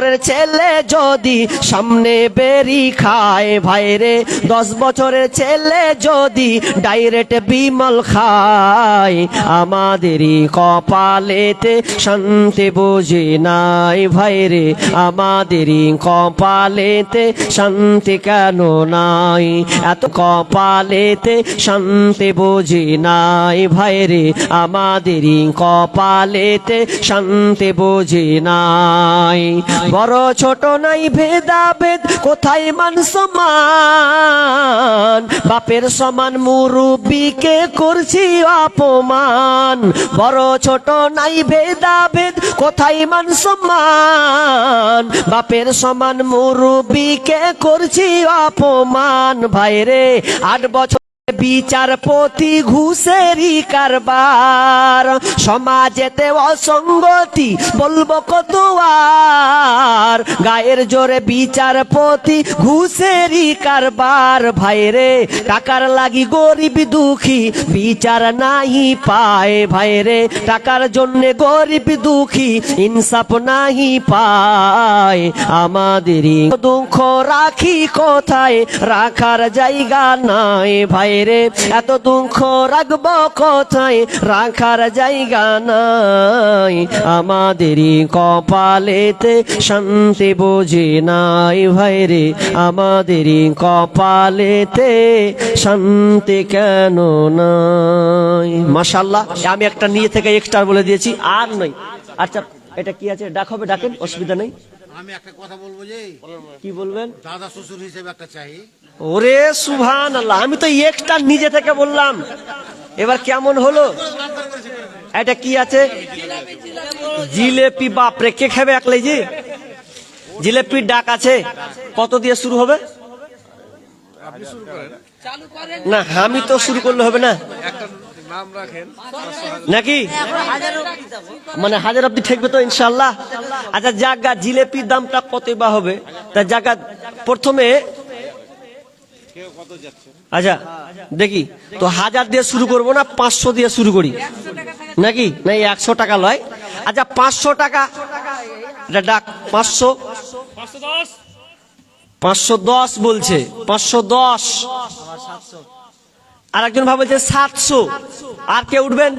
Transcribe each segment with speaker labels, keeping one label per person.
Speaker 1: বছরের ছেলে যদি সামনে বেরি খায়, ভাইরে, দশ বছরের ছেলে যদি ডাইরেক্ট বিমল খায়, আমাদেরই কপালেতে শান্তি বুঝি নাই, ভাইরে, আমাদেরই কপালেতে শান্তি কেন নাই? এত কপালেতে শান্তি বুঝি নাই, ভাইরে, আমাদেরই কপালেতে শান্তি বুঝি নাই। বড় ছোট নাই, ভেদাভেদ, কোথায় মান সমান? বাপের সমান মুরুবিকে করছি অপমান। বড় ছোট নাই, ভেদাভেদ, কোথায় মান সমান? বাপের সমান মুরুবিকে করছি অপমান। ভাইরে, আট বছর বিচারপতি ঘুষেরই কারবার। সমাজেতে অসঙ্গতি বলব কত গায়ের জোরে বিচারপতি ঘুষেরই কারবার। ভাইরে, টাকার লাগি গরিব দুঃখী, বিচার নাহি পায়। ভাইরে, টাকার জন্য গরিব দুঃখী, ইনসাফ নাহি পায়। আমাদেরই দুঃখ রাখি কোথায়? রাখার জায়গা নাই। ভাইরে এত দুঃখ রাখব কোথায়? রাখার জায়গা নাই। আমাদেরই কপালেতে শান্তি বুঝি নাই ভাই রে। আমাদেরই কপালেতে শান্তি কেন নাই? মাশাল্লাহ আমি একটা নিয়ে থেকে এক্সট্রা বলে দিয়েছি আর নয়। আচ্ছা এটা কি আছে? ডাক হবে ডাকেন অসুবিধা নেই।
Speaker 2: আমি একটা কথা বলব যে
Speaker 1: কি বলবেন?
Speaker 2: দাদা শ্বশুর হিসেবে একটা চাই।
Speaker 1: ওরে সুভান আল্লাহ আমি তো একটা নিজে থেকে বললাম। এবার কেমন হলো? এটা কি আছে? জিলেপি বাপরে কে খাবে একলাই জি জিলেপির ডাক আছে। কত দিয়ে শুরু হবে? না, আমি তো শুরু করলে হবে না। নাকি? মানে হাজার অব্দি ঠেকবে তো ইনশাল্লাহ আচ্ছা জাগা, জিলেপির দামটা কত বা হবে? তা জাগা, প্রথমে আচ্ছা দেখি। তো হাজার দিয়ে শুরু করব না, পাঁচশো দিয়ে শুরু করি? নাকি? না একশো টাকা লয়। আচ্ছা পাঁচশো টাকা। ডাক, পাঁচশো। পাঁচশো দশ বলছে, পাঁচশো দশ। আর একজন ভাবে সাতশো। আর কে উঠবেন?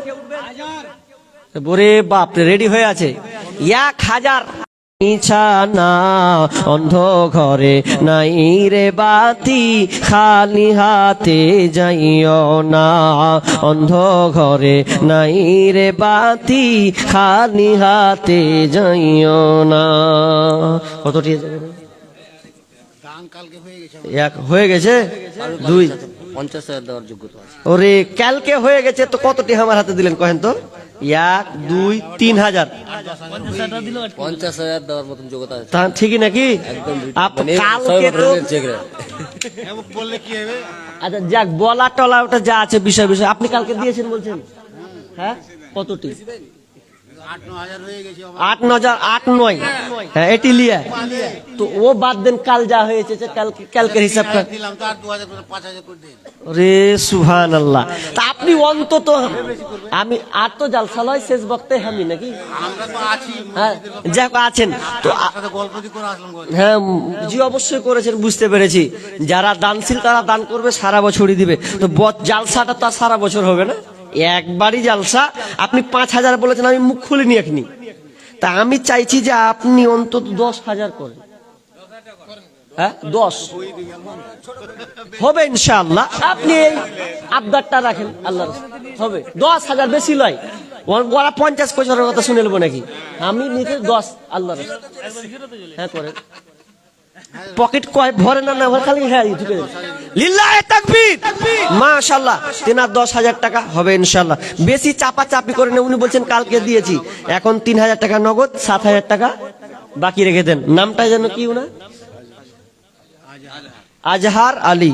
Speaker 1: ওরে বাপ রেডি হয়ে আছে। এক হাজার। বিছানা অন্ধ ঘরে নাই রে বাতি খালি হাতে যাইও না। অন্ধ ঘরে নাই রে বাতি খালি হাতে যাইও না। কতটি
Speaker 2: হয়ে গেছে
Speaker 1: এক হয়ে গেছে? দুই।
Speaker 3: পঞ্চাশ হাজার দেওয়ার যোগ্যতা
Speaker 1: ওরে কালকে হয়ে গেছে তো কতটি আমার হাতে দিলেন কহেন তো? এক দুই তিন হাজার।
Speaker 3: পঞ্চাশ হাজার দেওয়ার মতন যোগ্যতা আছে।
Speaker 1: তা ঠিকই নাকি?
Speaker 3: মানে
Speaker 2: হবে?
Speaker 1: আচ্ছা যাক বলা টলা ওটা যা আছে বিষয় বিষয়। আপনি কালকে দিয়েছেন বলছেন? হ্যাঁ? কতটি?
Speaker 2: আট হাজার।
Speaker 1: আট নয় হ্যাঁ এটি লিয়া। তো ও বাদ দেন কাল যা হয়েছে কালকে কালকের হিসাবটা। রে সুহান আল্লাহ তা আপনি অন্তত আমি আর তো জালসা লয় শেষ বক্তে আমি নাকি? হ্যাঁ যাক আছেন। তো। হ্যাঁ জি অবশ্যই করেছেন বুঝতে পেরেছি। যারা দানশীল তারা দান করবে সারা বছরই দিবে। তো জালসাটা তো সারা বছর হবে না। একবারই জালসা। আপনি পাঁচ হাজার বলেছেন, আমি মুখ খুলিনি এখনি তা আমি চাইছি যে আপনি অন্তত দশ হাজার করেন। হ্যাঁ দশ। হবে আপনি রাখেন হবে। দশ হাজার বেশি পঞ্চাশ কথা শুনে নেব নাকি? আমি নিতে দশ আল্লাহ হ্যাঁ করেন। পকেট কয় ভরে না ভরে, খালি হ্যাঁ দশ হাজার টাকা হবে বেশি করে উনি বলছেন কালকে দিয়েছি। এখন তিন হাজার টাকা নগদ, সাত হাজার টাকা বাকি রেখে দেন। নামটা যেন কি উনা আজহার আলী।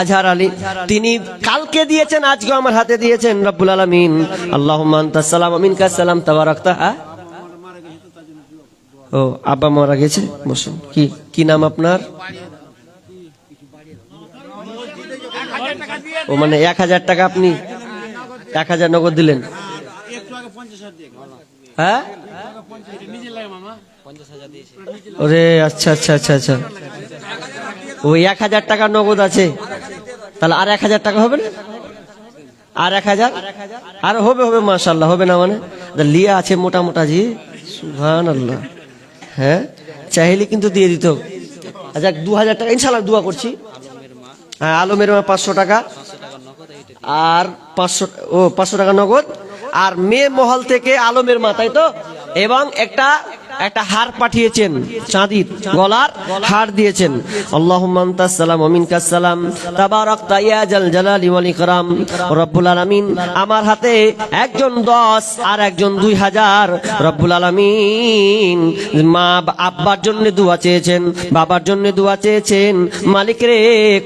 Speaker 1: আজহার আলী। তিনি কালকে দিয়েছেন আজকে আমার হাতে দিয়েছেন, রব্বুল আলামিন। আল্লাহুম্মা আনতাস সালাম মিনকাস সালাম, তাবারাকতা হ্যাঁ? ও, আব্বা মারা গেছে? বসুন। কি কি নাম আপনার? ও মানে এক হাজার টাকা আপনি এক হাজার নগদ দিলেন। হ্যাঁ? ওরে আচ্ছা আচ্ছা আচ্ছা আচ্ছা। ওই এক হাজার টাকা নগদ আছে। তাহলে আর এক হাজার টাকা হবে না? আর এক হাজার? আর হবে হবে মাশাল্লাহ হবে না মানে? লিয়া আছে মোটা মোটা জি। সুহান আল্লাহ হ্যাঁ? চাইলে কিন্তু দিয়ে দিত। আচ্ছা দু হাজার টাকা ইনশাল্লাহ দোয়া করছি। হ্যাঁ আলমের মা পাঁচশো টাকা। আর পাঁচশো, ও, পাঁচশো টাকা নগদ। আর মেয়ে মহল থেকে আলমের মা, তাই তো? এবং একটা একটা হার পাঠিয়েছেন চাঁদির গলার হার দিয়েছেন। জাল জালালি আমার হাতে একজন দশ আর একজন দুই হাজার। রব্বুল আলামিন, মা আব্বার জন্য দোয়া চেয়েছেন, বাবার জন্য দোয়া চেয়েছেন। মালিক রে,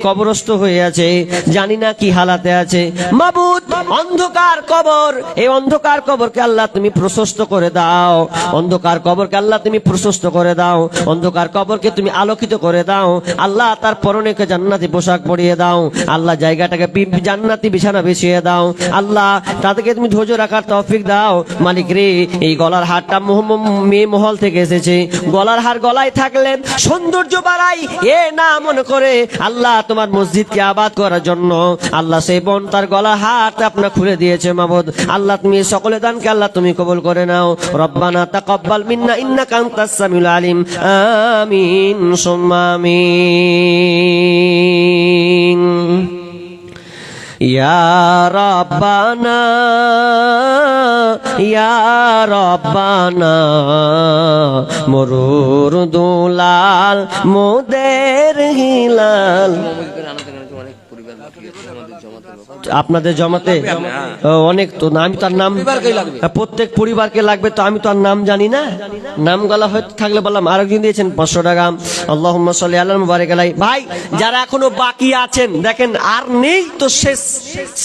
Speaker 1: কবরস্থ হয়ে আছে, জানি না কি হালাতে আছে। মাবুদ, অন্ধকার কবর, এই অন্ধকার কবরকে আল্লাহ তুমি প্রশস্ত করে দাও। অন্ধকার কবরকে আল্লাহ তুমি প্রশস্ত করে দাও। অন্ধকার কবরকে তুমি আলোকিত করে দাও। আল্লাহ তার পরনেকে জান্নাতি পোশাক পরিয়ে দাও। আল্লাহ জায়গাটাকে জান্নাতি বিছানা বিছিয়ে দাও। আল্লাহ তাদেরকে তুমি ধৈর্য রাখার তৌফিক দাও। মালিক রে, এই গলার হারটা মেয়ে মহল থেকে এসেছে। গলার হার গলায় থাকলেন সৌন্দর্য বাড়াই, এ না মনে করে। আল্লাহ তোমার মসজিদকে আবাদ করার জন্য আল্লাহ সেই বোন তার গলার হাত আপনার খুলে দিয়েছে মাবুদ। আল্লাহ তুমি সকলে দানকে আল্লাহ তুমি কবুল করে নাও। রব্বানা তাকাব্বাল মিন্না ইন্নাকা আনতাস সামিউল আলিম। আমিন সুম্মা আমিন। ইয়া রব্বানা ইয়া রব্বানা মরুর দুলাল মোদের হিলাল। আপনাদের জমাতে? ও, অনেক তো আমি তার নাম হ্যাঁ, প্রত্যেক পরিবারকে লাগবে তো আমি তো আর নাম জানি না। নাম গলা হয়তো থাকলে বললাম আরেকজন দিয়েছেন পাঁচশো টাকা। আল্লাহ সাল্লি আল্লাহ মুবারক আলাই ভাই যারা এখনও বাকি আছেন দেখেন আর নেই তো শেষ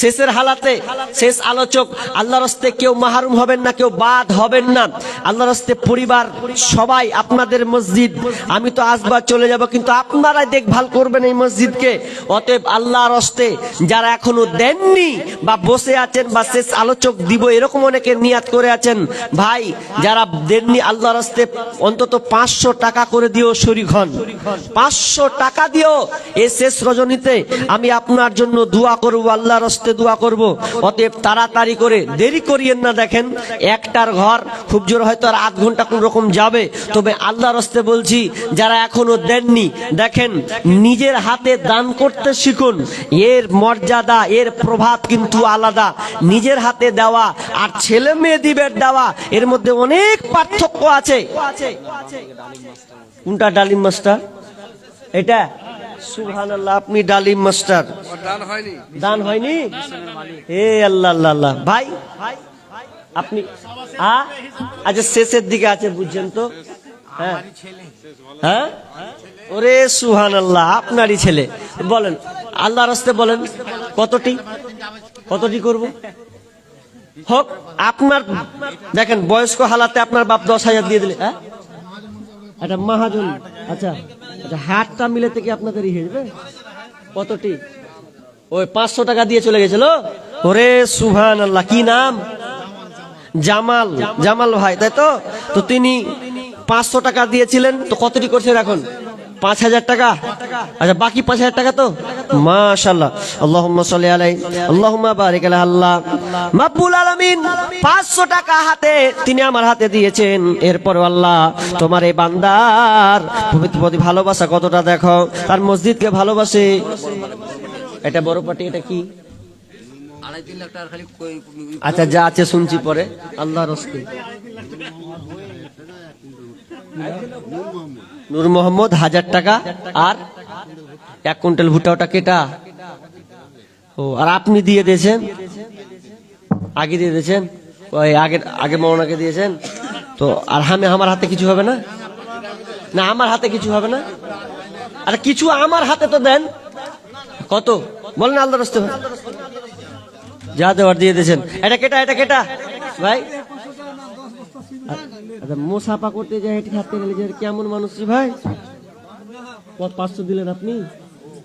Speaker 1: শেষের হালাতে শেষ আলোচক। আল্লাহর হস্তে কেউ মাহরুম হবেন না কেউ বাদ হবেন না। আল্লাহর হস্তে পরিবার সবাই আপনাদের মসজিদ। আমি তো আসবার চলে যাব কিন্তু আপনারাই দেখভাল করবেন এই মসজিদকে। অতএব আল্লাহর হস্তে যারা এখনও দেননি বা বসে আছেন বা শেষ আলোচক দিব, এরকম অনেকে নিয়াত করে আছেন। ভাই, যারা দেননি আল্লাহর হস্তে অন্তত পাঁচশো টাকা করে দিও শরিক হন। পাঁচশো টাকা দিও এই শেষ রজনীতে আমি আপনার জন্য দোয়া করব, আল্লাহর হস্তে দোয়া করব। অতএব তাড়াতাড়ি করে, দেরি করিয়েন না দেখেন, একটার ঘর খুব জোর হয়তো আর আধ ঘণ্টা কোন রকম যাবে। তবে আল্লাহর হস্তে বলছি, যারা এখনও দেননি, দেখেন, নিজের হাতে দান করতে শিখুন। এর মর্যাদা, এর প্রভাব কিন্তু আলাদা। নিজের হাতে দেওয়া আর ছেলে মেয়ে দিবের দেওয়া, এর মধ্যে অনেক পার্থক্য আছে। কোনটা ডালিম মাস্টার? এটা? আল্লাহ আপনি ডালিম মাস্টার। দান হয়নি? হে আল্লাহ আল্লাহ আল্লাহ। ভাই, আপনি আচ্ছা শেষের দিকে বুঝছেন তো? হ্যাঁ। হ্যাঁ? ওরে সুহান আল্লাহ আপনারই ছেলে। বলেন, আল্লাহর রাস্তে বলেন, কতটি? কতটি করব? হোক, আপনার, দেখেন, বয়স্ক হালাতে আপনার বাপ দশ হাজার দিয়ে দিলে হ্যাঁ? একটা মহাজন আচ্ছা আচ্ছা হাটটা মিলে থেকে আপনাদের ইয়ে কতটি? ওই পাঁচশো টাকা দিয়ে চলে গেছিল। ওরে সুহান আল্লাহ কি নাম? জামাল জামাল ভাই, তাই তো? তো তিনি পাঁচশো টাকা দিয়েছিলেন, তো কতটি করছেন এখন? পাঁচ হাজার টাকা? আচ্ছা বাকি পাঁচ হাজার টাকা তো? মাশাল্লাহ আল্লাহুম্মা সাল্লি আলাই। আল্লাহুম্মা বারিক আলা আল্লাহ মাকবুল আলামিন 500 টাকা হাতে তিনি আমার হাতে দিয়েছেন। এরপর আল্লাহ, তোমার এই বান্দার পবিত্র প্রতি ভালোবাসা কতটা দেখো? তার মসজিদকে ভালোবাসে। এটা বড় পাটি এটা কি? আচ্ছা যা আছে শুনছি পরে। আল্লাহ রস্তে নূর মোহাম্মদ, হাজার টাকা। আর এক কুইন্টাল ভুট্টা, ওটা কেটা? ও, আর আপনি দিয়ে দিয়েছেন। আগে দিয়ে দিয়েছেন। ওই আগে আগে মৌনাকে দিয়েছেন। তো, আর হামে আমার হাতে কিছু হবে না? না, আমার হাতে কিছু হবে না? আর কিছু আমার হাতে তো দেন। কত? বলেন আল্লাহ রস্তে। যা দেওয়ার দিয়ে দিয়েছেন। এটা কেটা এটা কেটা? ভাই আচ্ছা মোসাফা করতে যায় হেঁটে হাঁটতে গেলে যে কেমন মানুষ ভাই? পাঁচশো দিলেন আপনি?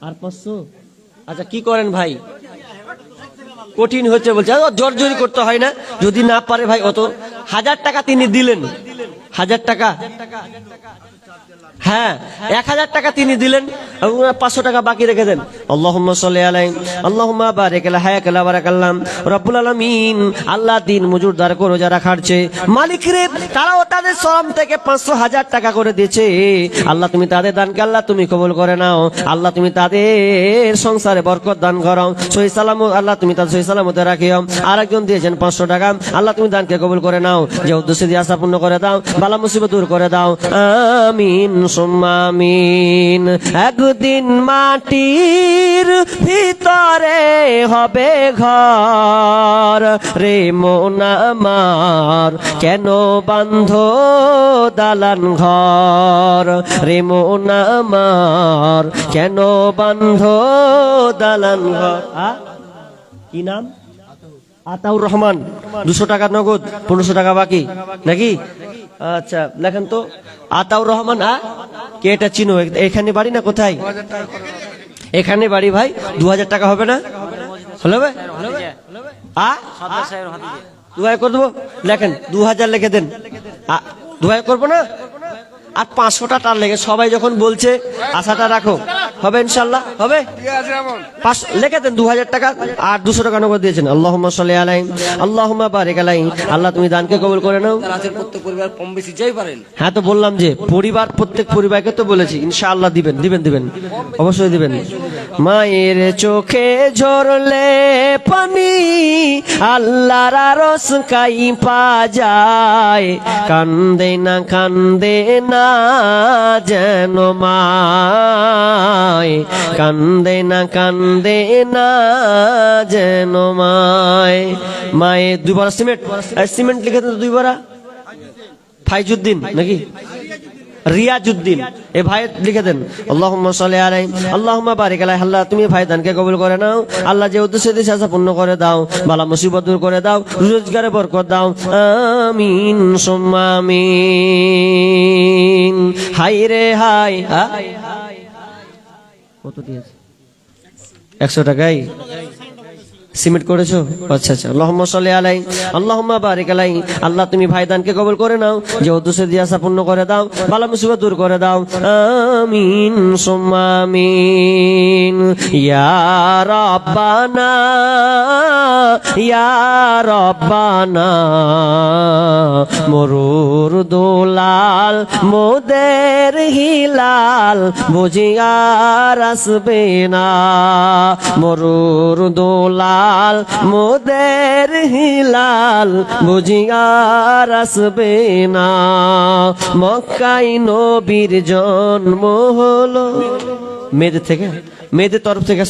Speaker 1: আর পাঁচশো? আচ্ছা কি করেন ভাই? কঠিন হচ্ছে বলছে জোর জোরি করতে হয় না। যদি না পারে ভাই, অত হাজার টাকা তিনি দিলেন। হাজার টাকা। হ্যাঁ এক হাজার টাকা তিনি দিলেন পাঁচশো টাকা বাকি রেখে দেন। আল্লাহ। মজুর দার করো তাদের পাঁচশো হাজার টাকা করে দিয়েছে। আল্লাহ তুমি তাদের দানকে আল্লাহ তুমি কবুল করে নাও। আল্লাহ তুমি তাদের সংসারে বরকত দান করো। সহি সালাম আল্লাহ তুমি তাদের সহি সালামতে রাখিও। আরেকজন দিয়েছেন পাঁচশো টাকা, আল্লাহ তুমি দানকে কবুল করে নাও। যে উদ্দেশ্যে দিয়ে আশা পূর্ণ করে দাও, বালা মুসিবত দূর করে দাও। আমিন। সুম্মা আমিন একদিন মাটির ভিতরে হবে ঘর। রে মন আমার, কেন বান্ধ দালান ঘর? রে মন আমার, কেন বান্ধ দালান ঘর? কি নাম? আতাউর রহমান। দুশো টাকা নগদ, পনেরোশো টাকা বাকি। নাকি? আচ্ছা লেখেন তো। আতাউর রহমান, আ? কে এটা চিনো? এখানে বাড়ি না কোথায়? এখানে বাড়ি ভাই? দু হাজার টাকা হবে না? হলো ভাই? দু হাজার করে দেবো? লেখেন দু হাজার লিখে দেন। দু হাজার করব না? আর পাঁচশোটা টার লেগে সবাই যখন বলছে আশাটা রাখো। হবে ইনশাল্লাহ হবে? পাঁচশো লিখে দেন দু হাজার টাকা আর দুশো টাকা নগদ দিয়েছেন। আল্লাহ সাল্লাহ আলাই আল্লাহ বারেক আলাই আল্লাহ তুমি দানকে কবুল করে নাও।
Speaker 3: প্রত্যেক পরিবার কম বেশি যাই পারেন।
Speaker 1: হ্যাঁ তো বললাম যে পরিবার প্রত্যেক পরিবারকে তো বলেছি ইনশাআল্লাহ দিবেন দিবেন দিবেন। অবশ্যই দিবেন। মায়ের চোখে ঝরলে পানি আল্লাহর রস কাই পা যায়। কান্দে না কান্দে না যেন মায়। কান্দে না কান্দে না যেন মায়। মায়ে দুবার সিমেন্ট সিমেন্ট লিখে দুইবার। ফাইজুদ্দিন, নাকি? রিয়াজুদ্দিন। এ ভাই লিখে দেন, আল্লাহুম্মা সাল্লি আলাইহি আল্লাহুম্মা বারিক আলাইহি আল্লাহ, তুমি ভাই দানকে কবুল করে নাও। আল্লাহ যে উদ্দেশ্যে দিয়েছে, আশা পূর্ণ করে দাও। বালা মুসিবত দূর করে দাও। রোজগারে বরকত দাও। আমিন, সুম্মা আমিন। হাই রে হাই? কত দিয়েছে? একশো টাকাই? সিমেন্ট করেছ? আচ্ছা আচ্ছা। আল্লাহুম্মা সাল্লি আলাই, আল্লাহুম্মা বারিক আলাই। আল্লাহ, তুমি ভাইদানকে কবুল করে নাও, যে উদ্দেশ্যে দিয়ে আশা পূর্ণ করে দাও বালা মুসিবত দূর করে দাও। আমিন, সুম্মা আমিন। ইয়া রাব্বানা, ইয়া মরুর দোলাল, মোদের হিলাল বুঝিয়ার আসবে না। মরুর দোলাল মোদের হিলাল বুঝিয়ার আসবে না। মক্কাই নবীর জন্ম হলো। মেয়েদের থেকে? মেয়েদের তরফ থেকে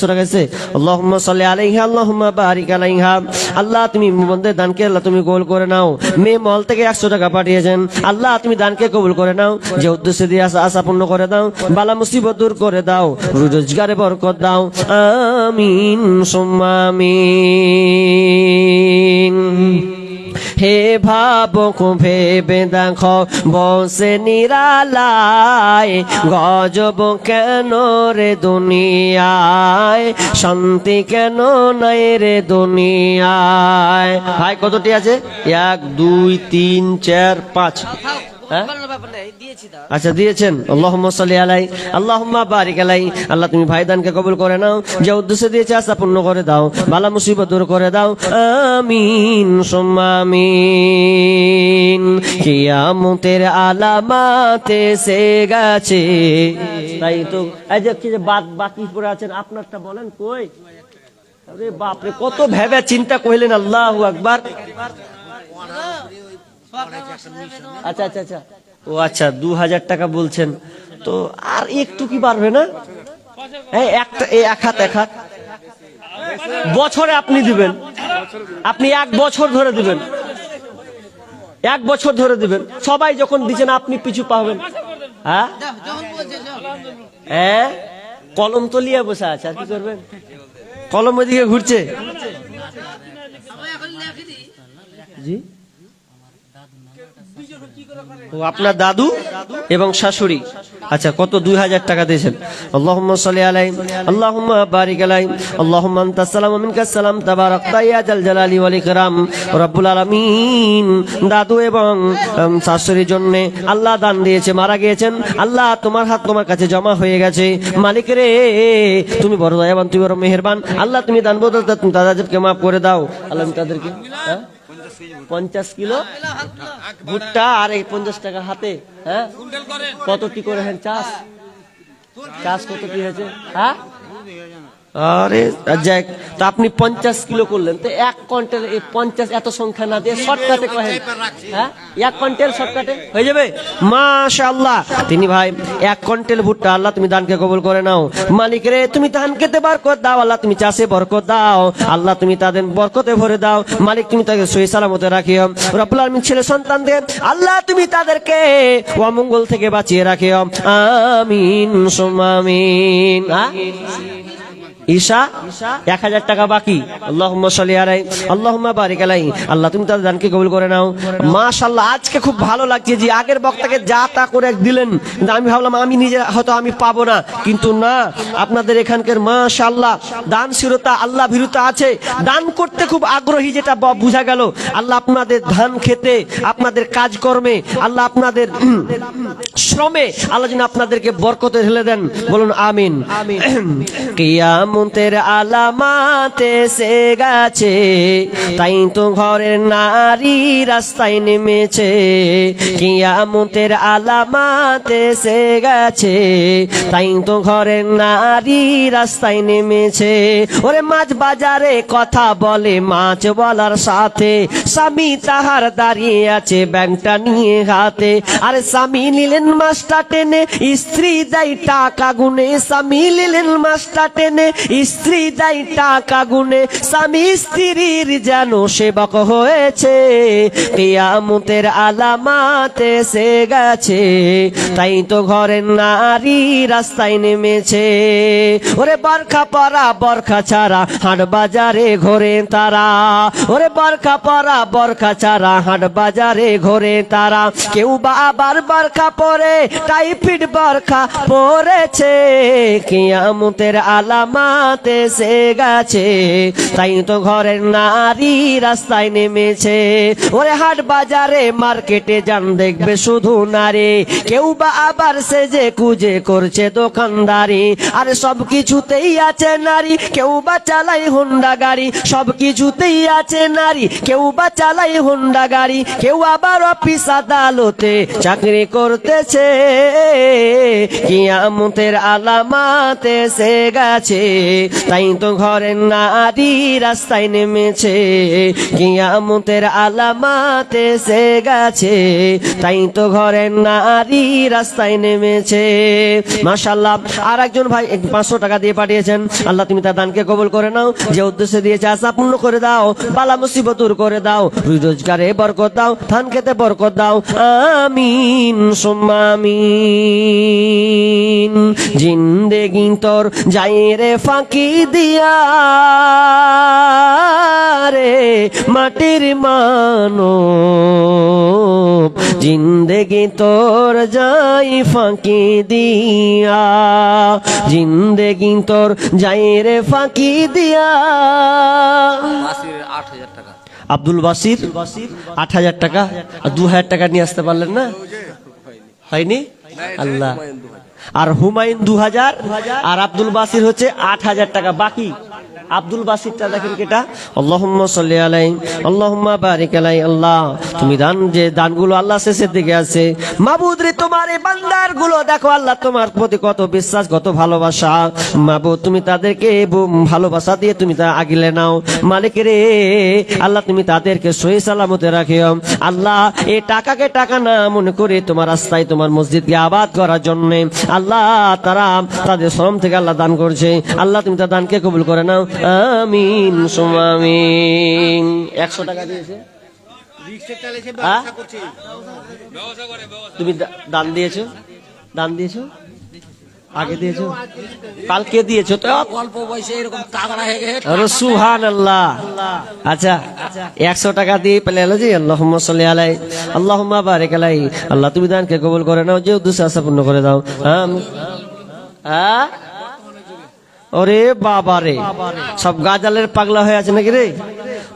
Speaker 1: বারিক আলাইহা। আল্লাহ, তুমি বন্ধের দানকে আল্লাহ তুমি কবুল করে নাও। মেয়ে মল থেকে একশো টাকা পাঠিয়েছেন। আল্লাহ, তুমি দানকে কবুল করে নাও। যে উদ্দেশ্যে দিয়ে আশা আশা পূর্ণ করে দাও, বালা মুসিবত দূর করে দাও, রোজগারে বরকত দাও। আমিন, সুম্মা আমিন। হে ভাবক ভেবে দেখো, বসে নিরালায়, গজব কেন রে দুনিয়ায়? শান্তি কেন নাই রে দুনিয়ায়? ভাই, কতটি আছে? এক, দুই, তিন, চার, পাঁচ। আচ্ছা দিয়েছেন। আল্লাহুম্মা সাল্লি আলাই আল্লাহুম্মা বারিক আলাই। আল্লাহ তুমি ভাইদানকে কবুল করে নাও। যে উদ্দেশ্যে দিয়েছে আশা পূর্ণ করে দাও। বালা মুসিবত দূর করে দাও। আমিন সুম্মা আমিন কিয়ামতের আলামাতে সে গেছে। তাই তো এই যে কি যে বাদ বাকি পড়ে আছেন আপনারটা বলেন কই? আরে বাপরে কত ভেবে চিন্তা কইলেন আল্লাহু আকবার। আচ্ছা আচ্ছা আচ্ছা। ও আচ্ছা দু হাজার টাকা বলছেন। তো আর একটু কি পারবে না? এই একটা এক হাত এক হাত। বছরে আপনি দিবেন। আপনি এক বছর ধরে দিবেন। এক বছর ধরে দিবেন। সবাই যখন দিচ্ছেন, আপনি পিছু পাবেন। হ্যাঁ? হ্যাঁ? কলম তো লিয়ে বসে আছে, আর কি করবেন? কলম ওইদিকে ঘুরছে। জি? ও আপনার দাদু এবং শাশুড়ি? আচ্ছা কত? দুই হাজার টাকা দিয়েছেন। আল্লাহুম্মা আলাই বারিক জাল দাদু এবং শাশুড়ির জন্য আল্লাহ দান দিয়েছে, মারা গিয়েছেন। আল্লাহ তোমার হাত তোমার কাছে জমা হয়ে গেছে। মালিক রে, তুমি বড় দয়াবান, তুমি বড় মেহেরবান। আল্লাহ তুমি দান বদলতে তুমি তাদেরকে মাফ করে দাও। আল্লাহ তাদেরকে হ্যাঁ? পঞ্চাশ কিলো ভুট্টা আর এই পঞ্চাশ টাকা হাতে হ্যাঁ? কত কতটি করে হ্যাঁ চাষ? চাষ কতটি হয়েছে? হ্যাঁ? আরে যাক তা আপনি পঞ্চাশ কিলো করলেন তো এক কুইন্টাল এই পঞ্চাশ এত সংখ্যা না দিয়ে শর্টকাটে হ্যাঁ? এক কুইন্টাল শর্টকাটে হয়ে যাবে? মাশাআল্লাহ। তিনি ভাই এক কুইন্টাল ভুট্টা আল্লাহ তুমি দানকে কবল করে নাও। মালিক রে তুমি ধান খেতে বরকত দাও আল্লাহ তুমি চাষে বরকত দাও। আল্লাহ তুমি তাদের বরকতে ভরে দাও। মালিক তুমি তাকে সহি সালামতে রাখিও। রব্বুল আলামিন ছেলে সন্তান দে আল্লাহ তুমি তাদেরকে অমঙ্গল থেকে বাঁচিয়ে রাখিও। আমিন আমিন। ঈশা এক হাজার টাকা বাকি। আলাই আল্লাহুম্মা বারিক আলাই আল্লাহ তুমি তাদের দানকে কবুল করে নাও। মাশাআল্লাহ আজকে খুব ভালো লাগছে যে আগের বক্তাকে যা তা করে দিলেন। আমি ভাবলাম আমি নিজে হয়তো আমি পাবো না। কিন্তু না আপনাদের এখানকার মাশাআল্লাহ দান শিরতা আল্লাহ ভীরুতা আছে। দান করতে খুব আগ্রহী যেটা বোঝা গেল। আল্লাহ আপনাদের ধান খেতে আপনাদের কাজকর্মে আল্লাহ আপনাদের শ্রমে আল্লাহ যেন আপনাদেরকে বরকতে ঢেলে দেন। বলুন আমিন। কিয়ামতের আলামাতে সে গেছে। তাই তো ঘরের নারী রাস্তায় নেমেছে। কিয়ামতের আলামাতে সে গেছে। তাই তো ঘরের নারী রাস্তায় নেমেছে। ওরে মাছ বাজারে কথা বলে মাছ বলার সাথে। স্বামী তাহার দাঁড়িয়ে আছে ব্যাংকটা নিয়ে হাতে। আরে স্বামী নিলেন মাছটা টেনে, স্ত্রী দেয় টাকা গুনে। স্বামী নিলেন মাছটা টেনে স্ত্রী দেয় টাকা গুনে, স্বামী স্ত্রীর যেন সেবক হয়েছে। কিয়ামতের আলামাতে সে গেছে, তাই তো ঘরের নারী রাস্তায় নেমেছে। ওরে বরখা পরা, বরখা ছাড়া হাট বাজারে ঘোরে তারা। ওরে বরখা পরা, বরখা ছাড়া হাট বাজারে ঘোরে তারা। কেউ বা আবার বরখা পরে টাইফিড বরখা পরেছে। কিয়ামতের আলামাতে সে গেছে, তাই তো ঘরের নারী রাস্তায় নেমেছে। ওরে হাট বাজারে মার্কেটে যান দেখবে শুধু নারী, কেউ বা আবার সেজে কুজে করছে দোকানদারি। আর সব কিছুতেই আছে নারী, কেউ বা চালাই হোন্ডা গাড়ি। সব কিছুতেই আছে নারী, কেউ বা চালাই হোন্ডা গাড়ি। কেউ আবার অফিস আদালতে চাকরি করতেছে। কিয়ামতের আলামাতে সে গেছে। তাই তো ঘরের নারী রাস্তায় নেমেছে, কিয়ামতের আলামাতে সে গেছে। তাই তো ঘরের নারী রাস্তায় নেমেছে। মাশাল্লাহ আর একজন ভাই পাঁচশো টাকা দিয়ে পাঠিয়েছেন। আল্লাহ তুমি তার দানকে কবুল করে নাও। যে উদ্দেশ্যে দিয়েছে আশা পূর্ণ করে দাও। বালা মুসিবত দূর করে দাও। রোজগারে বরকত দাও, ধান খেতে বরকত দাও। আমিন, সুম্মা আমিন। জিন্দেগি তোর যাই রে ফাঁকি দিয়া রে মাটির মানো জিন্দেগি তোর যাই ফাঁকি দিয়া। জিন্দেগি তোর যাই রে ফাঁকি দিয়া। আব্দুল বাসির আট হাজার টাকা। আর দু হাজার টাকা নিয়ে আসতে পারলেন না? হয়নি? আল্লাহ। আর হুমায়ুন দু হাজার আর আব্দুল বাসির হচ্ছে আট হাজার টাকা। বাকি আব্দুল বাসিরটা দেখেন কেটা। আল্লাহুম্মা সাল্লি আলাই, আল্লাহুম্মা বারিক আলাই, আল্লাহ। তুমি দান যে দানগুলো আল্লাহ শেষের দিকে আছে। মাবুদ তোমার এই বান্দারগুলো দেখো আল্লাহ তোমার প্রতি কত বিশ্বাস, কত ভালোবাসা। মাবুদ, তুমি তাদেরকে ভালোবাসা দিয়ে তুমি তা আগিলে নাও। মালিক রে আল্লাহ তুমি তাদেরকে সহি সালামতে রাখিও। আল্লাহ এই টাকাকে টাকা না মনে করে তোমার রাস্তায় তোমার মসজিদকে আবাদ করার জন্য আল্লাহ তারা তাদের শ্রম থেকে আল্লাহ দান করছে। আল্লাহ তুমি তার দানকে কবুল করে নাও। আমিন সুম্মা আমিন একশো টাকা দিয়েছে। তুমি দান দিয়েছ? দান দিয়েছ? আগে দিয়েছ? কালকে দিয়েছ? তো
Speaker 3: অল্প বয়সে এরকম তাগড়া হয়ে গেছে।
Speaker 1: আরে সুহান আল্লাহ আচ্ছা একশো টাকা দিয়ে পেলে এলো জি আল্লাহ সাল্লি আলাই আল্লাহ বারেক আলাই। আল্লাহ তুমি দানকে কবুল করে নাও যে উদ্দেশ্য আশা পূর্ণ করে দাও। হ্যাঁ ওরে বাবা রে। সব গাজালের পাগলা হয়ে আছে নাকি রে?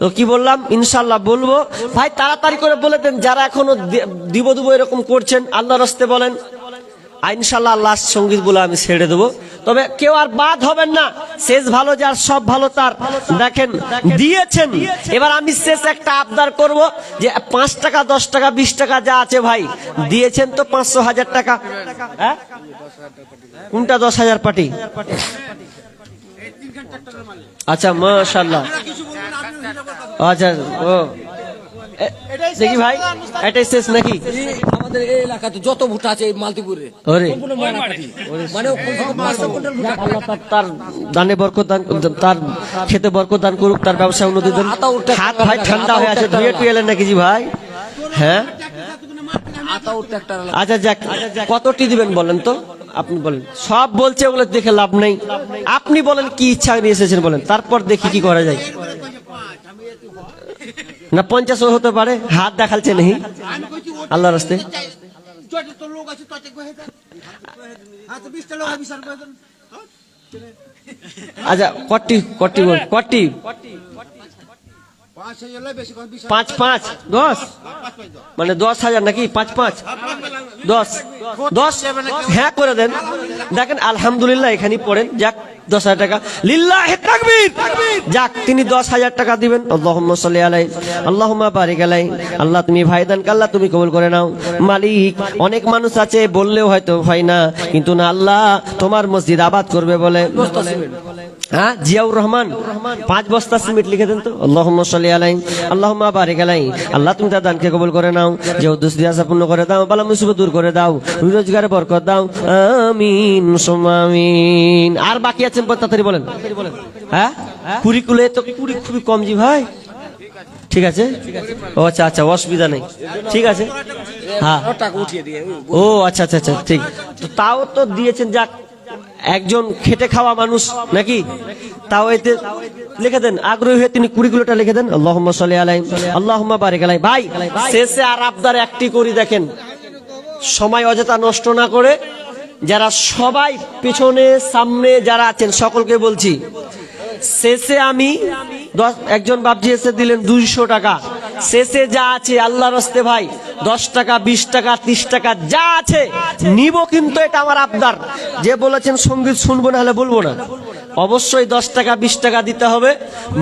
Speaker 1: তো কি বললাম? ইনশাল্লাহ বলব। ভাই, তাড়াতাড়ি করে বলে দেন, যারা এখনও দিব দিব এরকম করছেন আল্লাহ রস্তে বলেন। ইনশাল্লাহ লাস্ট সংগীত বলে আমি ছেড়ে দেবো। তবে কেউ আর বাদ হবেন না। শেষ ভালো যার সব ভালো তার। দেখেন, দিয়েছেন। এবার আমি শেষ একটা আবদার করব যে পাঁচ টাকা, দশ টাকা, বিশ টাকা যা আছে ভাই, দিয়েছেন তো পাঁচশো হাজার টাকা। হ্যাঁ? কোনটা দশ হাজার পাটি আচ্ছা মাশাল্লাহ আচ্ছা ও। দেখি ভাই এটাই শেষ নাকি?
Speaker 3: আমাদের এই এলাকাতে যত ভুট্টা আছে এই মানে
Speaker 1: তার- তার দানে বরকত দান তার খেতে বরকত দান করুক তার ব্যবসা উন্নতি দেন
Speaker 3: হাত
Speaker 1: ভাই ঠান্ডা হয়ে আছে ধুয়ে টুয়ে এলেন নাকি জি ভাই? হ্যাঁ? আচ্ছা যাক। কতটি দিবেন বলেন তো? আপনি বলেন। সব বলছে ওগুলো দেখে লাভ নেই। আপনি বলেন কি ইচ্ছা নিয়ে এসেছেন বলেন। তারপর দেখি কি করা যায়। না পঞ্চাশও হতে পারে। হাত দেখালছে নেই। আল্লাহ রাস্তে আচ্ছা কটি কটি কটি
Speaker 2: পাঁচ
Speaker 1: পাঁচ দশ? মানে দশ হাজার নাকি? পাঁচ পাঁচ। দশ দশ হ্যাঁ করে দেন। দেখেন আলহামদুলিল্লাহ এখানে পড়েন। যাক দশ হাজার টাকা। লিল্লাহ যাক তিনি দশ হাজার টাকা দিবেন। আলাই আল্লাহুম্মা বারিক আলাই আল্লাহ তুমি ভাইদান আল্লাহ তুমি কবুল করে নাও। মালিক অনেক মানুষ আছে বললেও হয়তো হয় না। কিন্তু না আল্লাহ তোমার মসজিদ আবাদ করবে বলে। হ্যাঁ জিয়াউর রহমান, পাঁচ বস্তা সিমেন্ট লিখে দেন তো। আল্লাহুম্মা সাল্লি আলাই আল্লাহুম্মা বারিক আলাই আল্লাহ, তুমি তার দানকে কবুল করে নাও, যে উদ্দেশ্য আশা পূর্ণ করে দাও, বালা মুসিবত দূর করে দাও রোজগারে বরকত দাও। আমিন, সুম্মা আমিন। আর বাকি আছেন তাড়াতাড়ি বলেন। হ্যাঁ? কুড়িকুলে তো কুড়ি, খুবই কম জি ভাই ঠিক আছে? ও আচ্ছা আচ্ছা অসুবিধা নেই। ঠিক আছে? হ্যাঁ। ও আচ্ছা আচ্ছা আচ্ছা ঠিক। তাও তো দিয়েছেন, যাক। একজন খেটে খাওয়া মানুষ নাকি? তাও এতে লিখে দেন, আগ্রহী হয়ে তিনি কুড়ি কিলোটা লিখে দেন। আল্লাহ আলাই আল্লাহ বারেক আলাই ভাই, শেষে আর আপনার একটি করি দেখেন, সময় অযথা নষ্ট না করে যারা সবাই পেছনে, সামনে যারা আছেন, সকলকে বলছি শেষে আমি দশ একজন বাবজি এসে দিলেন দুইশো টাকা। শেষে যা আছে আল্লাহ রস্তে ভাই, দশ টাকা, বিশ টাকা, ত্রিশ টাকা, যা আছে, নিব কিন্তু এটা আমার আবদার। যে বলেছেন সংগীত শুনব না হলে বলব না। অবশ্যই দশ টাকা, বিশ টাকা দিতে হবে।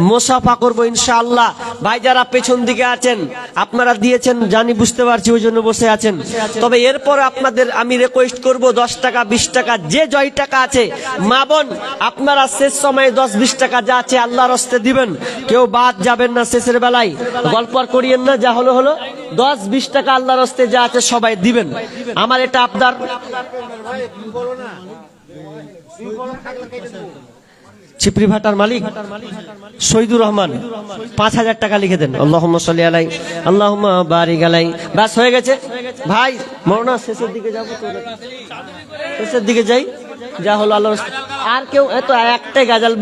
Speaker 1: মোসাফা করব ইনশাআল্লাহ। ভাই যারা পেছন দিকে আছেন, আপনারা দিয়েছেন, জানি বুঝতে পারছি, ওই জন্য বসে আছেন। তবে এরপর আপনাদের আমি রিকোয়েস্ট করব দশ টাকা, বিশ টাকা, যে জয় টাকা আছে। মা বোন, আপনারা শেষ সময়ে দশ, বিশ টাকা যা আছে আল্লাহর হস্তে দিবেন। কেউ বাদ যাবেন না শেষের বেলায়। গল্প আর করিয়েন না, যা হলো হলো। দশ, বিশ টাকা আল্লাহর হস্তে যা আছে সবাই দিবেন। আমার এটা আবদার। চিপরি ভাটার মালিক শহীদুর রহমান। পাঁচ হাজার টাকা লিখে দেন। আল্লাহ সাল্লি আলাই আল্লাহ বারিক আলাই। ব্যাস, হয়ে গেছে। ভাই, মরনা শেষের দিকে যাব শেষের দিকে যাই। যা হলো আল্লাহ আর কেউ এত একটাই গাজাল